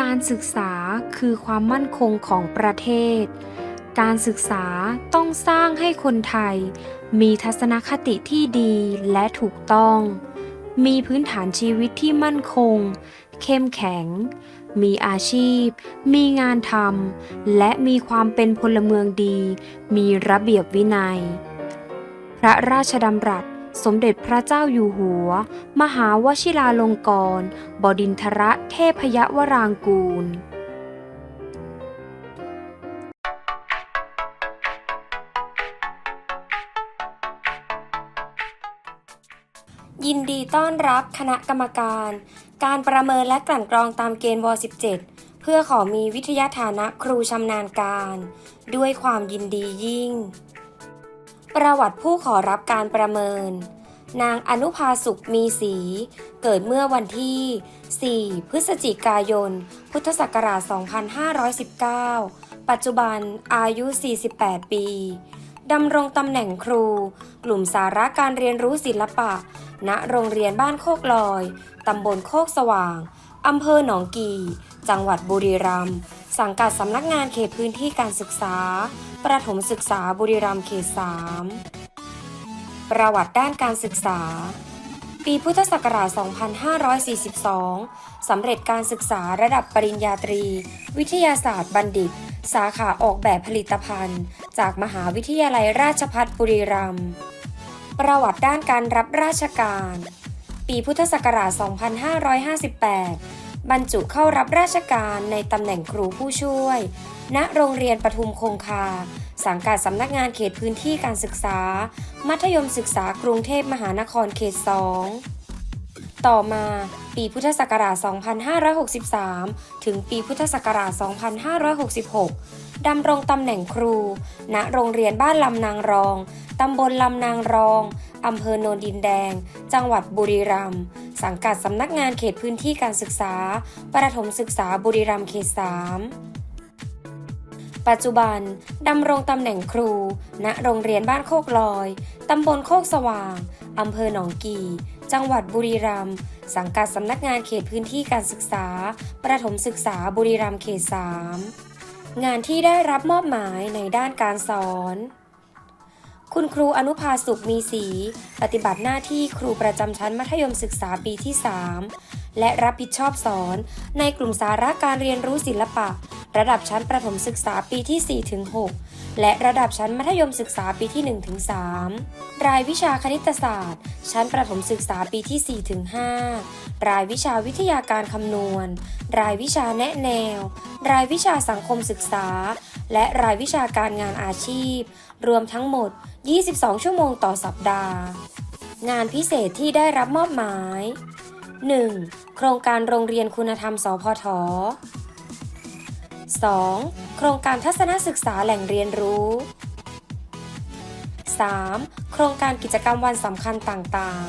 การศึกษาคือความมั่นคงของประเทศ การศึกษาต้องสร้างให้คนไทย มีทัศนคติที่ดีและถูกต้อง มีพื้นฐานชีวิตที่มั่นคง เข้มแข็ง มีอาชีพ มีงานทำ และมีความเป็นพลเมืองดี มีระเบียบวินัย พระราชดำรัส สมเด็จพระเจ้าอยู่หัว มหาวชิราลงกรณ์บดินทรเทพยวรางกูล ยินดีต้อนรับคณะกรรมการ การประเมินและกลั่นกรองตามเกณฑ์ว 17 เพื่อขอมีวิทยาฐานะครูชำนาญการ ด้วยความยินดียิ่ง ประวัติผู้ขอรับการประเมิน นางอนุภาสุขมีศรีเกิดเมื่อวันที่ 4 พฤศจิกายน พุทธศักราช 2519 ปัจจุบันอายุ 48 ปีดำรงตำแหน่งครู กลุ่มสาระการเรียนรู้ศิลปะ ณ โรงเรียนบ้านโคกลอย ตำบลโคกสว่าง อำเภอหนองกี่ จังหวัดบุรีรัมย์สังกัดสำนักงานเขตพื้นที่การศึกษา ประถมศึกษาบุรีรัมย์เขต 3 ประวัติด้านการศึกษา ปีพุทธศักราช 2542 สำเร็จการศึกษาระดับปริญญาตรี วิทยาศาสตร์บัณฑิต สาขาออกแบบผลิตภัณฑ์ จากมหาวิทยาลัยราชภัฏบุรีรัมย์ ประวัติด้านการรับราชการ ปีพุทธศักราช 2558 บรรจุเข้ารับราชการในตำแหน่งครูผู้ช่วย ณ โรงเรียนปทุมคงคา สังกัดสำนักงานเขตพื้นที่การศึกษา มัธยมศึกษากรุงเทพมหานครเขต 2 ต่อมาปีพุทธศักราช 2563 ถึงปีพุทธศักราช 2566 ดำรงตำแหน่งครู ณ โรงเรียนบ้านลำนางรอง ตำบลลำนางรอง อำเภอโนนดินแดง จังหวัดบุรีรัมย์ สังกัดสำนักงานเขตพื้นที่การศึกษา ประถมศึกษาบุรีรัมย์เขต 3 ปัจจุบันดำรงตำแหน่งครู ณ โรงเรียนบ้านโคกลอย ตำบลโคกสว่าง อำเภอหนองกี่ จังหวัดบุรีรัมย์ สังกัดสำนักงานเขตพื้นที่การศึกษา ประถมศึกษาบุรีรัมย์เขต 3 งานที่ได้รับมอบหมายในด้านการสอน คุณครูอนุภาสุขมีศรีปฏิบัติหน้าที่ครูประจำชั้นมัธยมศึกษาปีที่ 3 และรับผิดชอบสอน ในกลุ่มสาระการเรียนรู้ศิลปะ ระดับชั้นประถมศึกษาปีที่ 4 ถึง 6 และระดับชั้นมัธยมศึกษาปีที่ 1 ถึง 3 รายวิชาคณิตศาสตร์ ชั้นประถมศึกษาปีที่ 4 ถึง 5 รายวิชาวิทยาการคำนวณ รายวิชาแนะแนว รายวิชาสังคมศึกษา และรายวิชาการงานอาชีพ รวมทั้งหมด 22 ชั่วโมงต่อสัปดาห์ งานพิเศษที่ได้รับมอบหมาย 1. โครงการโรงเรียนคุณธรรม สพท 2. โครงการทัศนศึกษาแหล่งเรียนรู้ 3. โครงการกิจกรรมวันสำคัญต่าง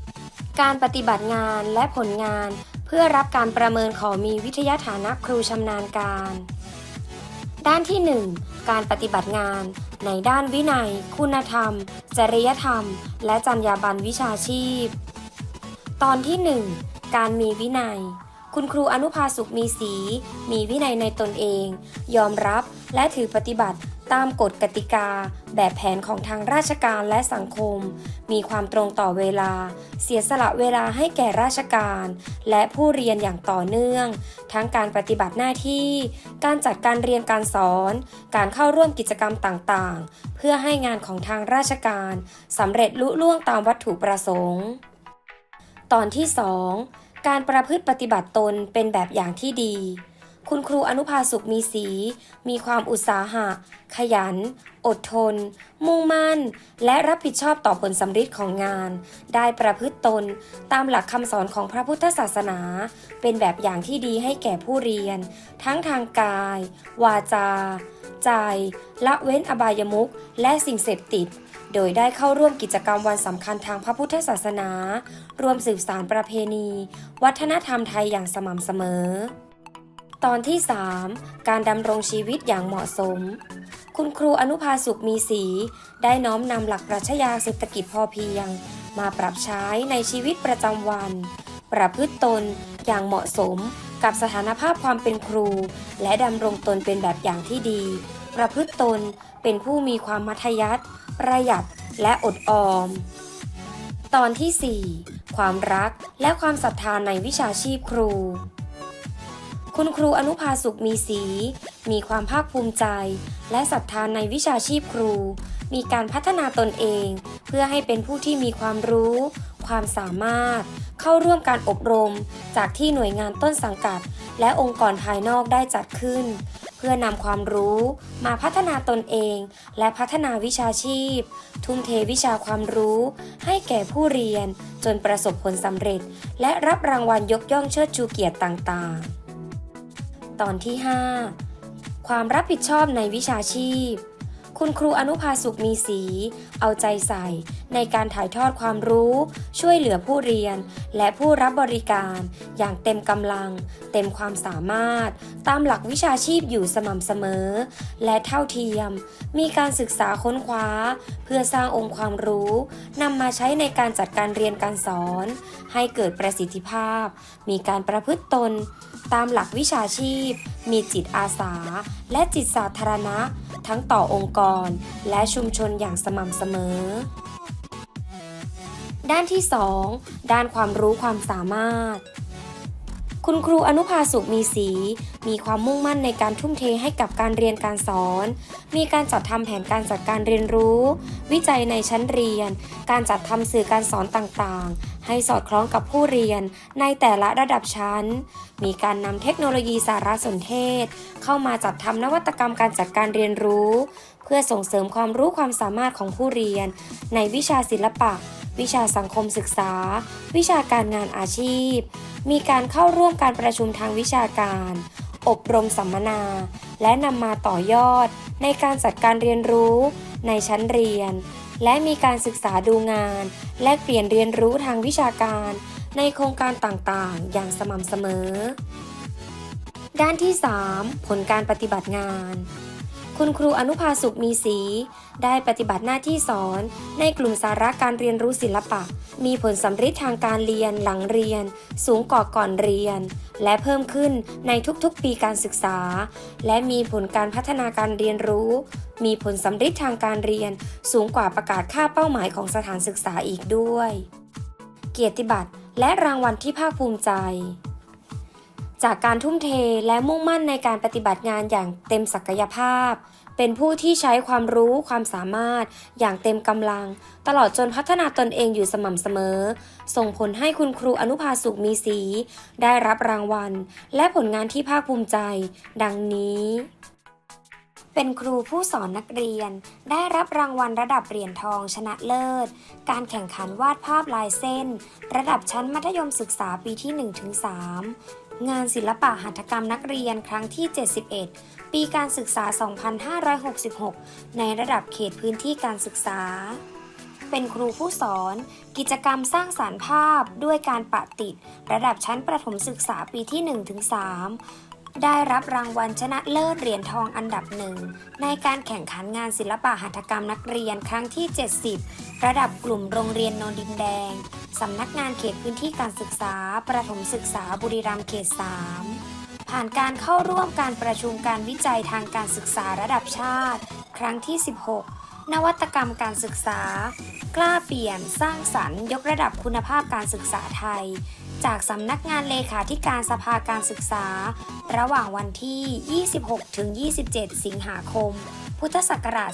ๆ การปฏิบัติงานและผลงานเพื่อรับการประเมินขอมีวิทยาฐานะครูชำนาญการ ด้านที่ 1 การปฏิบัติงาน ในด้านวินัย คุณธรรม จริยธรรม และจรรยาบรรณวิชาชีพ ตอนที่ 1 การมีวินัย คุณครูอนุภาสุขมีศรีมีวินัยในตนเอง ยอมรับและถือปฏิบัติตามกฎกติกา แบบแผนของทางราชการและสังคม มีความตรงต่อเวลา เสียสละเวลาให้แก่ราชการ และผู้เรียนอย่างต่อเนื่อง ทั้งการปฏิบัติหน้าที่ การจัดการเรียนการสอน การเข้าร่วมกิจกรรมต่างๆ เพื่อให้งานของทางราชการสำเร็จลุล่วงตามวัตถุประสงค์ ตอนที่ 2 การประพฤติปฏิบัติตนเป็นแบบอย่างที่ดี คุณครูอนุภาสุขมีศรีมีความอุตสาหะ ขยัน อดทน มุ่งมั่น และรับผิดชอบต่อผลสำฤทธิ์ของงาน ได้ประพฤติตนตามหลักคำสอนของพระพุทธศาสนา เป็นแบบอย่างที่ดีให้แก่ผู้เรียน ทั้งทางกาย วาจา ใจ ละเว้นอบายมุขและสิ่งเสพติดโดยได้เข้าร่วมกิจกรรมวันสำคัญทางพระพุทธศาสนา รวมสืบสารประเพณี วัฒนธรรมไทยอย่างสม่ำเสมอ ตอนที่ 3 การดำรงชีวิตอย่างเหมาะสม คุณครูอนุภาสุขมีศรีได้น้อมนำหลักปรัชญาเศรษฐกิจพอเพียง มาปรับใช้ในชีวิตประจำวัน ประพฤติตนอย่างเหมาะสมกับสถานภาพความเป็นครู และดำรงตนเป็นแบบอย่างที่ดี ประพฤติตนเป็นผู้มีความมัธยัติประหยัดและอดออม ตอนที่ 4 ความรักและความศรัทธาในวิชาชีพครู คุณครูอนุภาสุขมีสี มีความภาคภูมิใจ และศรัทธาในวิชาชีพครู มีการพัฒนาตนเอง เพื่อให้เป็นผู้ที่มีความรู้ ความสามารถ เข้าร่วมการอบรม จากที่หน่วยงานต้นสังกัด และองค์กรภายนอกได้จัดขึ้น เพื่อนำความรู้มาพัฒนาตนเอง และพัฒนาวิชาชีพ ทุ่มเทวิชาความรู้ ให้แก่ผู้เรียน จนประสบผลสำเร็จ และรับรางวัลยกย่องเชิดชูเกียรติต่างๆ ตอนที่ 5 ความรับผิดชอบในวิชาชีพ คุณครูอนุภาสุขมีสี เอาใจใส่ ในการถ่ายทอดความรู้ ช่วยเหลือผู้เรียน และผู้รับบริการ อย่างเต็มกำลัง เต็มความสามารถ ตามหลักวิชาชีพอยู่สม่ำเสมอ และเท่าเทียม มีการศึกษาค้นคว้า เพื่อสร้างองค์ความรู้นำมาใช้ในการจัดการเรียนการสอน ให้เกิดประสิทธิภาพ มีการประพฤติตน ตามหลักวิชาชีพ มีจิตอาสา และจิตสาธารณะ ทั้งต่อองค์กร และชุมชนอย่างสม่ำเสมอ ด้านที่ 2 ด้านความรู้ความสามารถ คุณครูอนุภาสุขมีสี มีความมุ่งมั่นในการทุ่มเทให้กับการเรียนการสอน มีการจัดทำแผนการจัดการเรียนรู้ วิจัยในชั้นเรียน การจัดทำสื่อการสอนต่างๆให้สอดคล้องกับผู้เรียนในแต่ละระดับชั้น มีการนำเทคโนโลยีสารสนเทศ เข้ามาจัดทำนวัตกรรมการจัดการเรียนรู้ เพื่อส่งเสริมความรู้ความสามารถของผู้เรียน ในวิชาศิลปะ วิชาสังคมศึกษา วิชาการงานอาชีพ มีการเข้าร่วมการประชุมทางวิชาการ อบรมสัมมนา และนำมาต่อยอด ในการจัดการเรียนรู้ ในชั้นเรียน และมีการศึกษาดูงาน แลกเปลี่ยนเรียนรู้ทางวิชาการ ในโครงการต่างๆ อย่างสม่ำเสมอ ด้านที่ 3 ผลการปฏิบัติงาน คุณครูอนุภาสุขมีสี ได้ปฏิบัติหน้าที่สอน ในกลุ่มสาระการเรียนรู้ศิลปะ มีผลสำฤทธิ์ทางการเรียนหลังเรียน สูงกว่าก่อนเรียน และเพิ่มขึ้นในทุกๆปีการศึกษา และมีผลการพัฒนาการเรียนรู้ มีผลสำฤทธิ์ทางการเรียน สูงกว่าประกาศค่าเป้าหมายของสถานศึกษาอีกด้วย เกียรติบัตรและรางวัลที่ภาคภูมิใจ จากการทุ่มเทและมุ่งมั่นในการปฏิบัติงานอย่างเต็มศักยภาพ เป็นผู้ที่ใช้ความรู้ความสามารถอย่างเต็มกำลัง ตลอดจนพัฒนาตนเองอยู่สม่ำเสมอ ส่งผลให้คุณครูอนุภาสุขมีสี ได้รับรางวัล และผลงานที่ภาคภูมิใจ ดังนี้ เป็นครูผู้สอนนักเรียน ได้รับรางวัลระดับเหรียญทองชนะเลิศ การแข่งขันวาดภาพลายเส้น ระดับชั้นมัธยมศึกษาปีที่ 1-3 งานศิลปะหัตถกรรมนักเรียนครั้งที่ 71 ปีการศึกษา 2566 ในระดับเขตพื้นที่การศึกษา เป็นครูผู้สอน กิจกรรมสร้างสารรค์ภาพด้วยการปะติด ระดับชั้นประถมศึกษาปีที่ 1-3 ได้รับรางวัลชนะเลิศเหรียญทองอันดับหนึ่ง ในการแข่งขันงานศิลปะหัตถกรรมนักเรียนครั้งที่ 70 ระดับกลุ่มโรงเรียนโนนดินแดง สำนักงานเขตพื้นที่การศึกษา ประถมศึกษาบุรีรัมย์เขต 3 ผ่านการเข้าร่วมการประชุมการวิจัยทางการศึกษาระดับชาติ ครั้งที่ 16 นวัตกรรมการศึกษา กล้าเปลี่ยน สร้างสรรค์ ยกระดับคุณภาพการศึกษาไทย จากสำนักงานเลขาธิการสภาการศึกษา ระหว่างวันที่ 26-27 สิงหาคม พุทธศักราช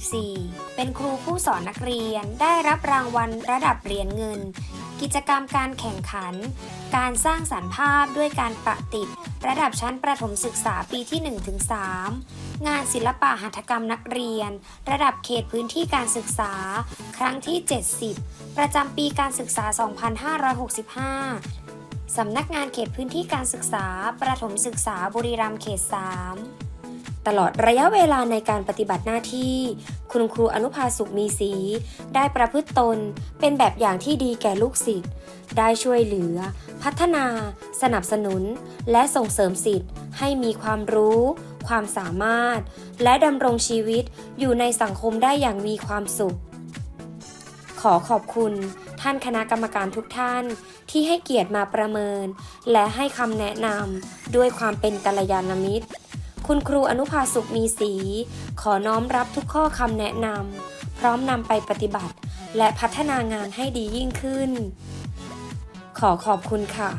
2564 เป็นครูผู้สอนนักเรียนได้รับรางวัลระดับเหรียญเงิน กิจกรรมการแข่งขัน การสร้างสรรค์ภาพด้วยการปะติด ระดับชั้นประถมศึกษาปีที่ 1-3 งานศิลปะหัตถกรรมนักเรียน ระดับเขตพื้นที่การศึกษา ครั้งที่ 70 ประจำปีการศึกษา 2565สำนักงานเขตพื้นที่การศึกษา ประถมศึกษาบุรีรัมย์เขต 3 ตลอดระยะเวลาในการปฏิบัติหน้าที่ คุณครูอนุภาสุขมีสีได้ประพฤติตนเป็นแบบอย่างที่ดีแก่ลูกศิษย์ได้ช่วยเหลือ พัฒนา สนับสนุน และส่งเสริมสิทธิ์ให้มีความรู้ ความสามารถ และดำรงชีวิตอยู่ในสังคมได้อย่างมีความสุข ขอขอบคุณท่านคณะกรรมการทุกท่านที่ให้เกียรติมาประเมิน และให้คำแนะนำด้วยความเป็นกัลยาณมิตร คุณครูอนุภาสุขมีศรีขอน้อมรับทุกข้อคำแนะนำพร้อมนำไปปฏิบัติ และพัฒนางานให้ดียิ่งขึ้น ขอขอบคุณค่ะ